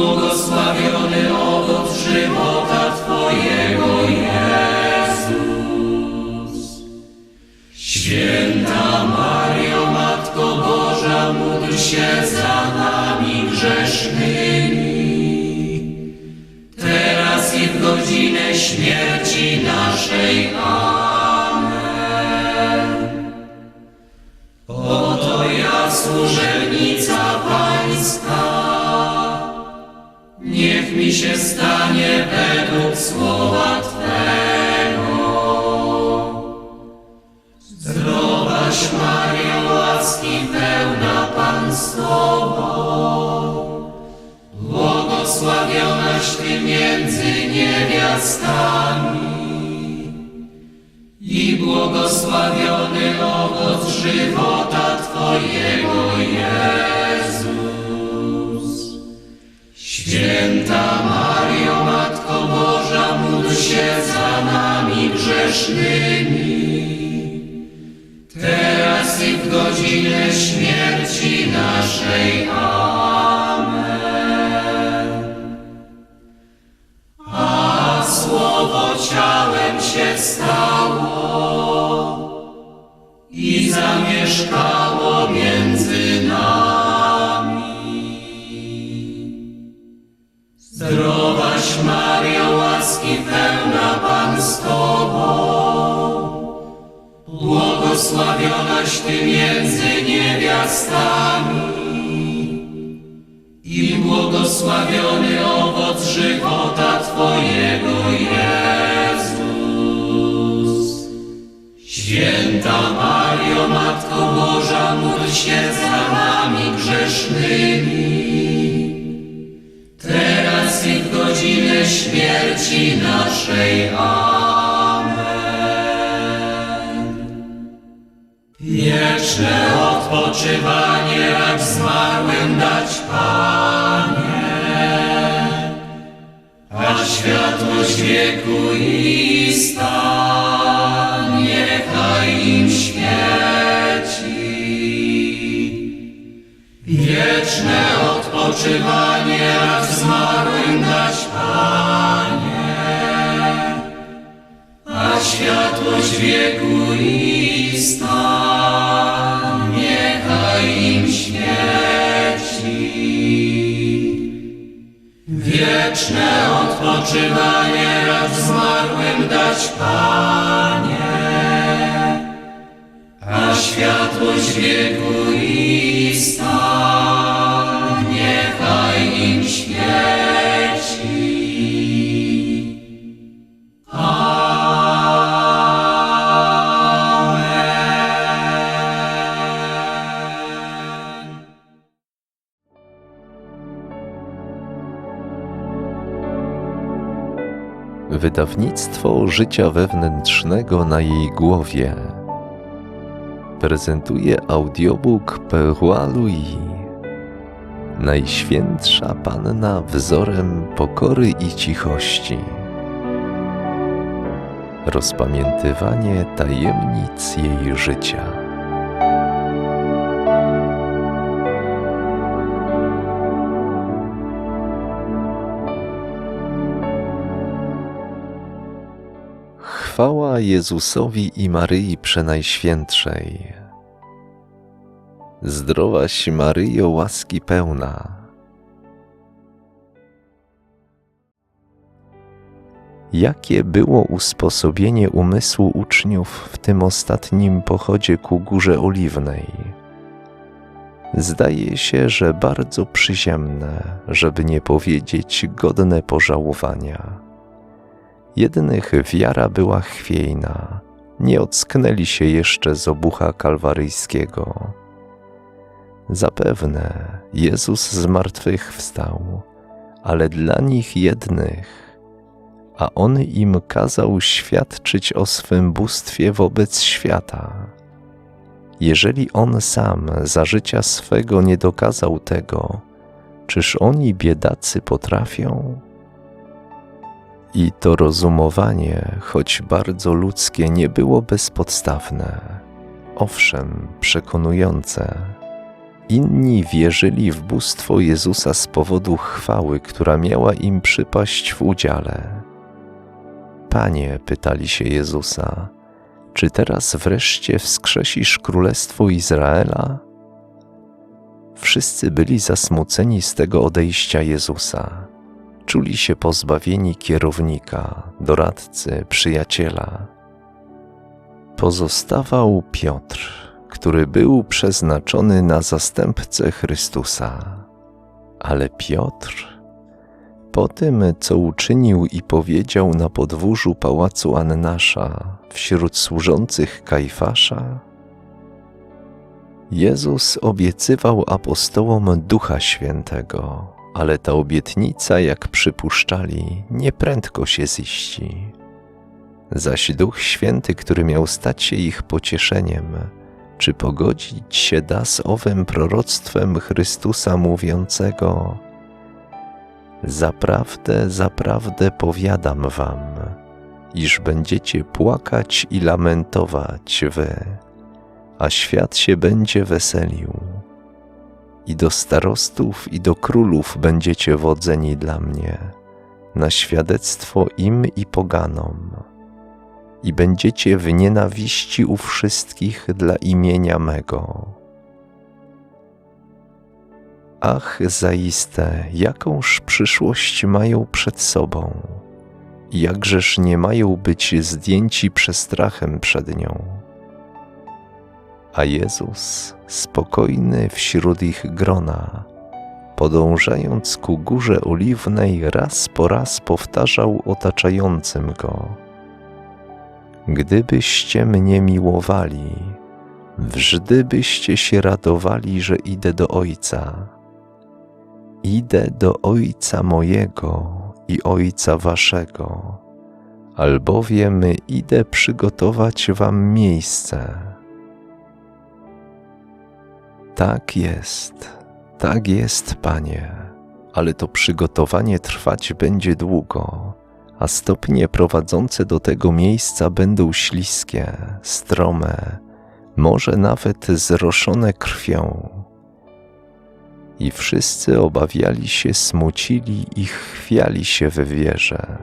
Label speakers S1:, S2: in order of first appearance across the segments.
S1: błogosławiony owoc żywota Twojego Jezus. Święta Mario, Matko Boża, módl się za nami grzesznymi, teraz i w godzinę śmierci naszej. Amen. Oto ja, służebnica się stanie według słowa Twego. Zdrowaś Mario, łaski pełna Pan z Tobą. Błogosławionaś Ty między niewiastami i błogosławiony owoc żywota Twojego Jezus. Święta Mario, Matko Boża, módl się za nami grzesznymi, teraz i w godzinę śmierci naszej. Amen. A Słowo ciałem się stało i zamieszkało błogosławiony owoc żywota Twojego Jezus. Święta Mario, Matko Boża, módl się za nami grzesznymi, teraz i w godzinę śmierci naszej. Amen. Wieczne odpoczywanie racz zmarłym dać, Panie, światłość wieku i stan. Niechaj im świeci. Wieczne odpoczywanie racz zmarłym dać, Panie, a światłość wieku i stan Wieczne odpoczywanie racz zmarłym dać, Panie, a światłość wieku i
S2: Wydawnictwo życia wewnętrznego na jej głowie prezentuje audiobook Perroi Louis. Najświętsza Panna wzorem pokory i cichości. Rozpamiętywanie tajemnic jej życia. Chwała Jezusowi i Maryi Przenajświętszej. Zdrowaś Maryjo, łaski pełna. Jakie było usposobienie umysłu uczniów w tym ostatnim pochodzie ku Górze Oliwnej? Zdaje się, że bardzo przyziemne, żeby nie powiedzieć godne pożałowania. Jednych wiara była chwiejna, nie ocknęli się jeszcze z obucha kalwaryjskiego. Zapewne Jezus z martwych wstał, ale dla nich jednych, a On im kazał świadczyć o swym bóstwie wobec świata. Jeżeli On sam za życia swego nie dokazał tego, czyż oni biedacy potrafią? I to rozumowanie, choć bardzo ludzkie, nie było bezpodstawne. Owszem, przekonujące. Inni wierzyli w bóstwo Jezusa z powodu chwały, która miała im przypaść w udziale. Panie, pytali się Jezusa, czy teraz wreszcie wskrzesisz królestwo Izraela? Wszyscy byli zasmuceni z tego odejścia Jezusa. Czuli się pozbawieni kierownika, doradcy, przyjaciela. Pozostawał Piotr, który był przeznaczony na zastępcę Chrystusa. Ale Piotr, po tym, co uczynił i powiedział na podwórzu pałacu Annasza wśród służących Kajfasza, Jezus obiecywał apostołom Ducha Świętego, ale ta obietnica, jak przypuszczali, nieprędko się ziści. Zaś Duch Święty, który miał stać się ich pocieszeniem, czy pogodzić się da z owym proroctwem Chrystusa mówiącego: Zaprawdę, zaprawdę powiadam wam, iż będziecie płakać i lamentować wy, a świat się będzie weselił. I do starostów, i do królów będziecie wodzeni dla mnie, na świadectwo im i poganom i będziecie w nienawiści u wszystkich dla imienia mego. Ach, zaiste, jakąż przyszłość mają przed sobą, jakżeż nie mają być zdjęci przestrachem przed nią. A Jezus, spokojny wśród ich grona, podążając ku górze oliwnej, raz po raz powtarzał otaczającym go – Gdybyście mnie miłowali, wżdybyście się radowali, że idę do Ojca. Idę do Ojca mojego i Ojca waszego, albowiem idę przygotować wam miejsce. Tak jest, tak jest, Panie, ale to przygotowanie trwać będzie długo a stopnie prowadzące do tego miejsca będą śliskie, strome, może nawet zroszone krwią. I wszyscy obawiali się, smucili i chwiali się w wierze.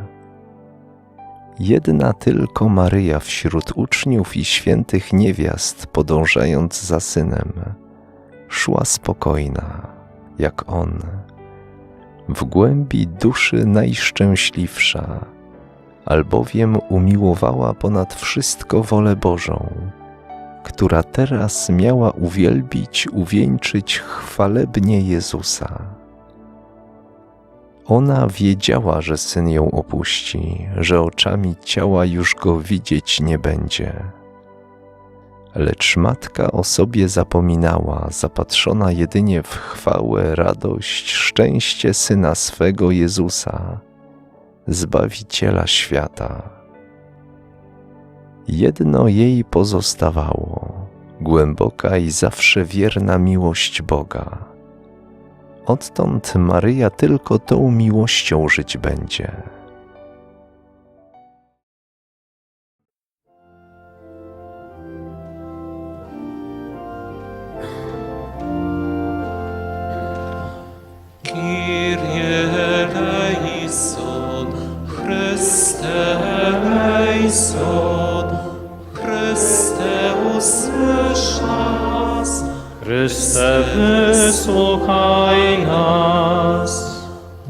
S2: Jedna tylko Maryja wśród uczniów i świętych niewiast, podążając za synem, szła spokojna, jak on w głębi duszy najszczęśliwsza, albowiem umiłowała ponad wszystko wolę Bożą, która teraz miała uwielbić, uwieńczyć chwalebnie Jezusa. Ona wiedziała, że syn ją opuści, że oczami ciała już go widzieć nie będzie lecz matka o sobie zapominała, zapatrzona jedynie w chwałę, radość, szczęście syna swego Jezusa, Zbawiciela świata. Jedno jej pozostawało głęboka i zawsze wierna miłość Boga. Odtąd Maryja tylko tą miłością żyć będzie.
S1: Kyrie eleison, Chryste eleison, Chryste usłysz nas.
S3: Chryste, wysłuchaj nas.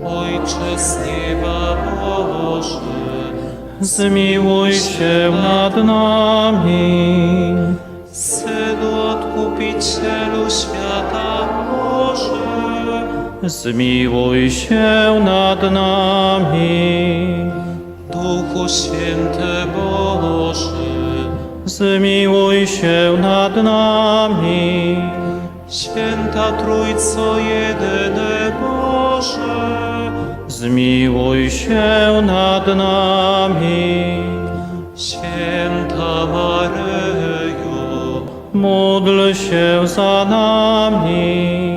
S1: Ojcze z nieba Boży,
S3: Zmiłuj się nad nami.
S1: Synu Odkupicielu świata Boży,
S3: Zmiłuj się nad nami.
S1: Duchu Święty Boży,
S3: Zmiłuj się nad nami.
S1: Święta Trójco jedyny Boże,
S3: Zmiłuj się nad nami.
S4: Święta Maryjo,
S3: Módl się za nami.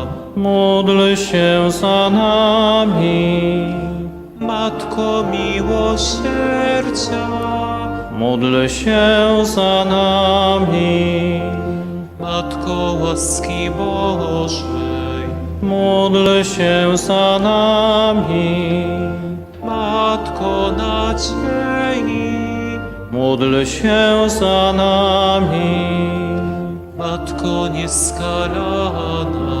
S3: Módl się za nami.
S4: Matko Miłosierdzia,
S3: Módl się za nami.
S4: Matko łaski Bożej,
S3: Módl się za nami.
S4: Matko nadziei,
S3: Módl się za nami.
S4: Matko nieskalana,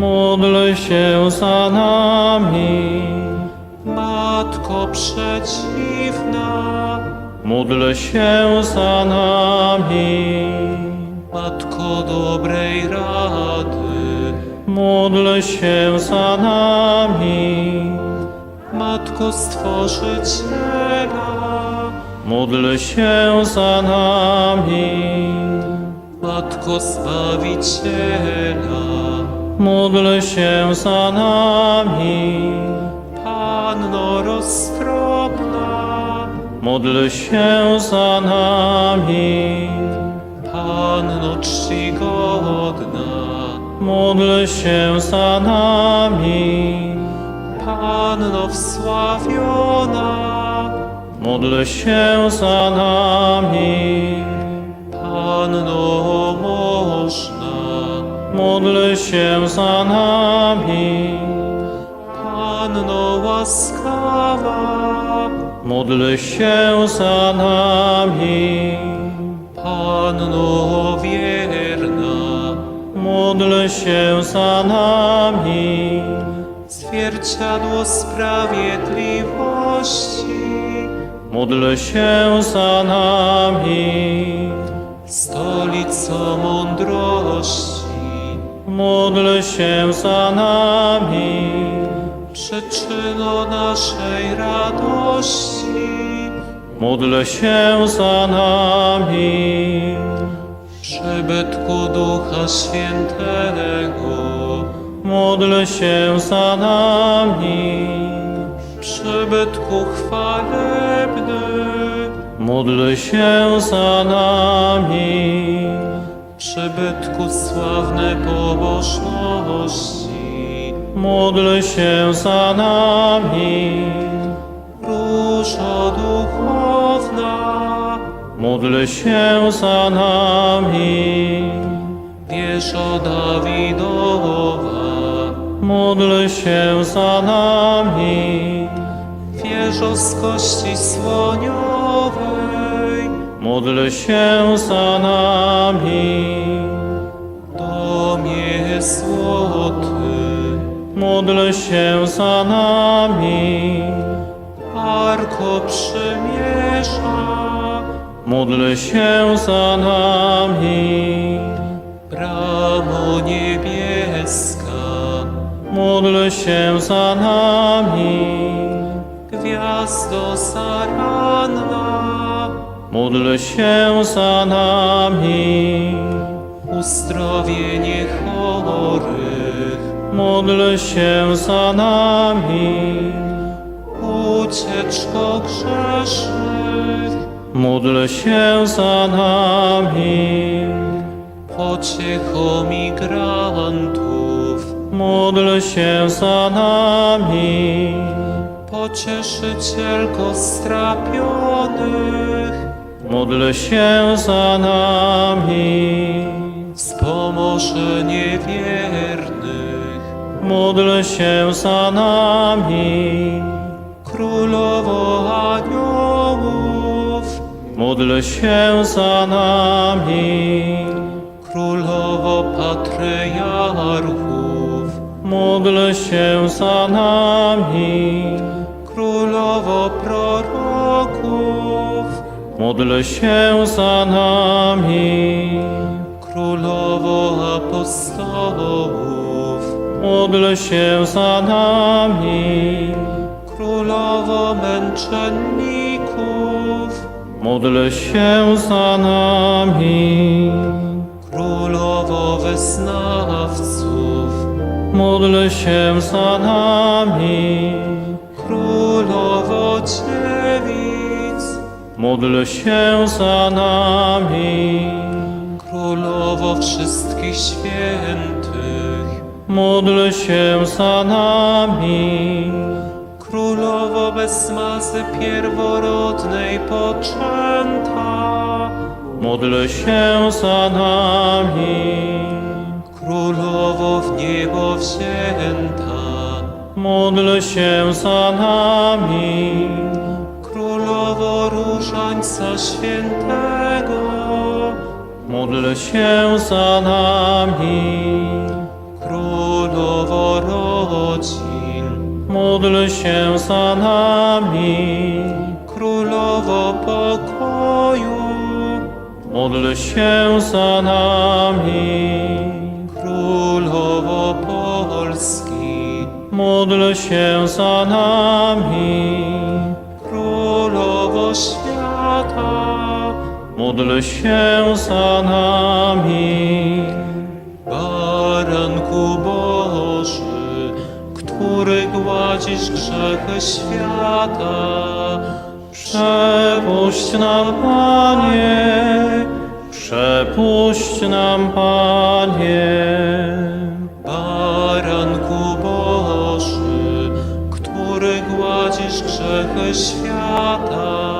S3: Módl się za nami.
S4: Matko przeciwna,
S3: Módl się za nami.
S4: Matko dobrej rady,
S3: Módl się za nami.
S4: Matko Stworzyciela,
S3: Módl się za nami.
S4: Matko Zbawiciela,
S3: Módl się za nami.
S4: Panno roztropna,
S3: Módl się za nami.
S4: Panno czcigodna,
S3: Módl się za nami.
S4: Panno wsławiona,
S3: Módl się za nami.
S4: Panno
S3: Módl się za nami.
S4: Panno łaskawa,
S3: Módl się za nami.
S4: Panno wierna,
S3: Módl się za nami.
S4: zwierciadło sprawiedliwości,
S3: Módl się za nami.
S4: stolico mądrości,
S3: Módl się za nami.
S4: przyczyno naszej radości,
S3: Módl się za nami.
S4: przybytku Ducha Świętego,
S3: Módl się za nami.
S4: przybytku chwalebny,
S3: Módl się za nami.
S4: Przybytku sławne pobożności,
S3: Módl się za nami.
S4: różo duchowna,
S3: Módl się za nami.
S4: wieżo Dawidowa,
S3: Módl się za nami.
S4: wieżo z kości słoniowej,
S3: Módl się za nami.
S4: domie złoty,
S3: Módl się za nami.
S4: Arko przymierza,
S3: Módl się za nami.
S4: bramo niebieska,
S3: Módl się za nami.
S4: gwiazdo zaranna,
S3: Módl się za nami.
S4: uzdrowienie chorych,
S3: Módl się za nami.
S4: ucieczko grzesznych,
S3: Módl się za nami.
S4: pociecho migrantów,
S3: Módl się za nami.
S4: Pocieszycielko strapionych,
S3: Módl się za nami.
S4: wspomoże niewiernych.
S3: Módl się za nami.
S4: Królowo aniołów,
S3: Módl się za nami.
S4: Królowo patriarchów,
S3: Módl się za nami.
S4: Królowo proroków,
S3: Módl się za nami.
S4: Królowo apostołów,
S3: Módl się za nami.
S4: Królowo męczenników,
S3: Módl się za nami.
S4: Królowo wyznawców,
S3: Módl się za nami.
S4: Królowo dziewic,
S3: Módl się za nami.
S4: Królowo wszystkich świętych,
S3: Módl się za nami.
S4: Królowo bez mazy pierworodnej poczęta,
S3: Módl się za nami.
S4: Królowo w niebo wzięta,
S3: Módl się za nami.
S4: Królowo różańca świętego,
S3: Módl się za nami.
S4: Królowo rodzin,
S3: Módl się za nami.
S4: Królowo pokoju,
S3: Módl się za nami.
S4: Królowo Polski,
S3: Módl się za nami.
S4: Świata,
S3: Módl się za nami.
S4: Baranku Boży, który gładzisz grzechy świata,
S3: Przepuść nam, Panie, przepuść nam, Panie.
S4: Baranku Boży, który gładzisz grzechy świata,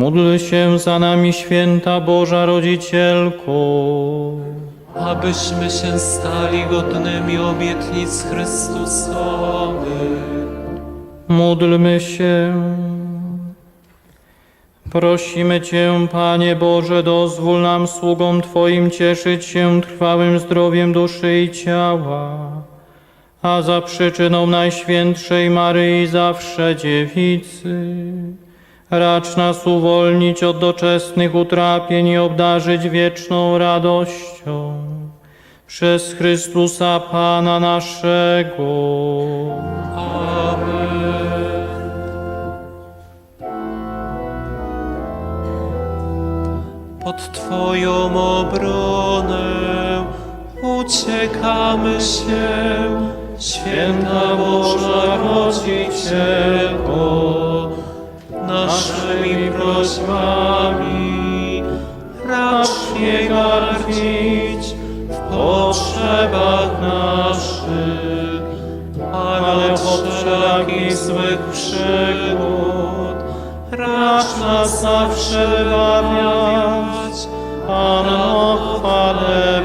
S3: Módl się za nami, święta Boża Rodzicielko.
S4: abyśmy się stali godnymi obietnic Chrystusowych.
S3: Módlmy się. Prosimy Cię, Panie Boże, dozwól nam sługom Twoim cieszyć się trwałym zdrowiem duszy i ciała, a za przyczyną Najświętszej Maryi zawsze Dziewicy. Racz nas uwolnić od doczesnych utrapień i obdarzyć wieczną radością. Przez Chrystusa Pana naszego.
S4: Pod Twoją obronę uciekamy się, święta Boża Rodzicielko, naszymi prośbami. Racz nie gardzić w potrzebach naszych, ale od wszelakich złych przygód. Racz nas zawsze wybawiać, Panno chwalebna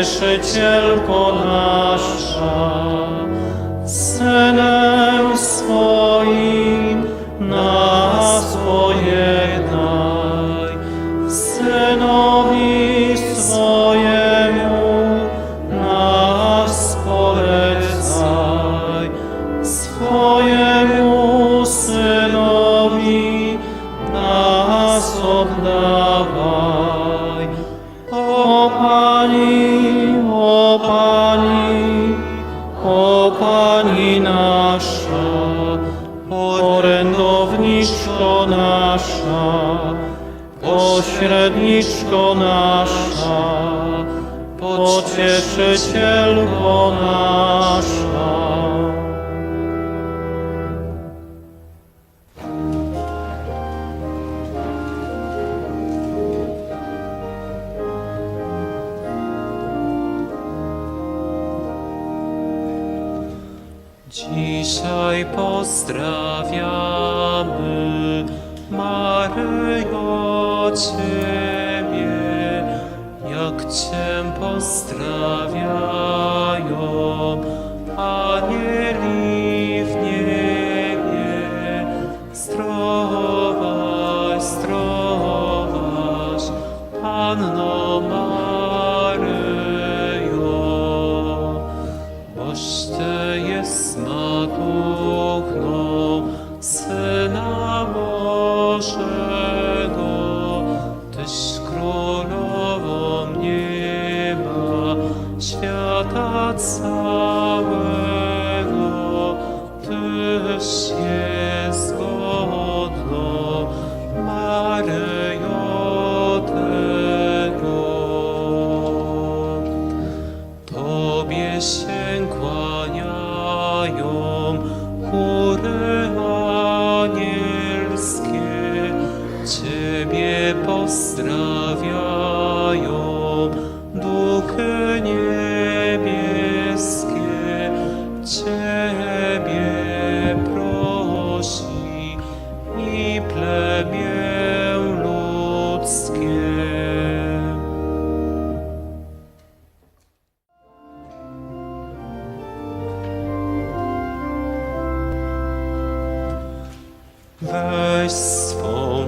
S4: Cieszycielko nasza, Synem swoim nas pojednaj, Synowi swojemu nas
S3: polecaj, swojemu Synowi nas oddawaj. O Pani nasza,
S4: pośredniczko nasza, pocieszycielko nasza. Cię pozdrawia.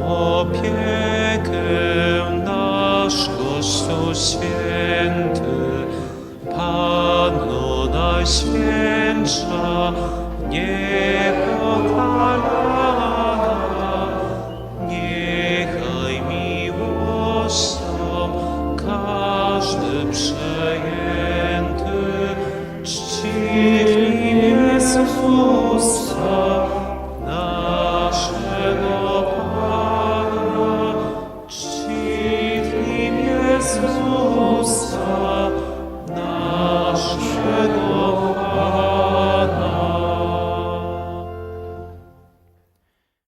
S4: opiekę nasz Kościół Święty, Panno Najświętsza, niebo.